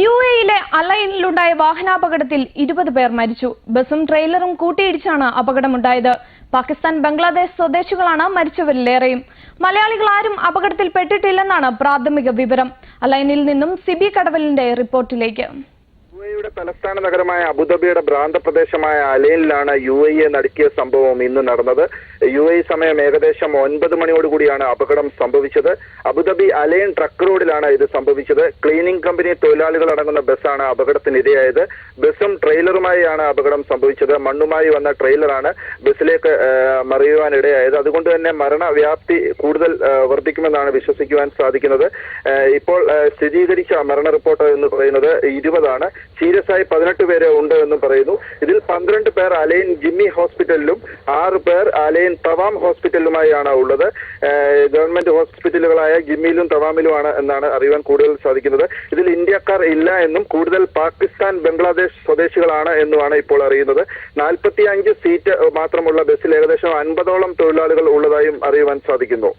U എയിലെ അലൈനിലുണ്ടായ വാഹനാപകടത്തിൽ ഇരുപത് പേർ മരിച്ചു. ബസും ട്രെയിലറും കൂട്ടിയിടിച്ചാണ് അപകടമുണ്ടായത്. പാകിസ്ഥാൻ ബംഗ്ലാദേശ് സ്വദേശികളാണ് മരിച്ചവരിലേറെയും. മലയാളികൾ ആരും അപകടത്തിൽപ്പെട്ടിട്ടില്ലെന്നാണ് പ്രാഥമിക വിവരം. അലൈനിൽ നിന്നും സിബി കടവലിന്റെ റിപ്പോർട്ടിലേക്ക്. തലസ്ഥാന നഗരമായ അബുദാബിയുടെ ഭ്രാന്ത പ്രദേശമായ അലയിലാണ് യു എ നടുക്കിയ സംഭവം ഇന്ന് നടന്നത്. യു എ സമയം ഏകദേശം ഒൻപത് മണിയോടുകൂടിയാണ് അപകടം സംഭവിച്ചത്. അബുദാബി അലേൻ ട്രക്ക് റോഡിലാണ് ഇത് സംഭവിച്ചത്. ക്ലീനിംഗ് കമ്പനി തൊഴിലാളികൾ അടങ്ങുന്ന ബസ്സാണ് അപകടത്തിനിരയായത്. ബസ്സും ട്രെയിലറുമായാണ് അപകടം സംഭവിച്ചത്. മണ്ണുമായി വന്ന ട്രെയിലറാണ് ബസ്സിലേക്ക് മറിയുവാനിടയായത്. അതുകൊണ്ട് തന്നെ മരണവ്യാപ്തി കൂടുതൽ വർദ്ധിക്കുമെന്നാണ് വിശ്വസിക്കുവാൻ സാധിക്കുന്നത്. ഇപ്പോൾ സ്ഥിരീകരിച്ച മരണ റിപ്പോർട്ട് എന്ന് പറയുന്നത് ഇരുപതാണ്. സീരിയസ് പതിനെട്ട് പേരെ ഉണ്ട് എന്ന് പറയുന്നു. ഇതിൽ പന്ത്രണ്ട് പേർ അലൈൻ ജിമ്മി ഹോസ്പിറ്റലിലും ആറ് പേർ അലൈൻ തവാം ഹോസ്പിറ്റലിലുമായാണ് ഉള്ളത്. ഗവൺമെന്റ് ഹോസ്പിറ്റലുകളായ ജിമ്മിയിലും തവാമിലുമാണ് എന്നാണ് അറിയുവാൻ കൂടുതൽ സാധിക്കുന്നത്. ഇതിൽ ഇന്ത്യക്കാർ ഇല്ല എന്നും കൂടുതൽ പാകിസ്ഥാൻ ബംഗ്ലാദേശ് സ്വദേശികളാണ് എന്നുമാണ് ഇപ്പോൾ അറിയുന്നത്. നാൽപ്പത്തി അഞ്ച് സീറ്റ് മാത്രമുള്ള ബസ്സിൽ ഏകദേശം അൻപതോളം തൊഴിലാളികൾ ഉള്ളതായും അറിയുവാൻ സാധിക്കുന്നു.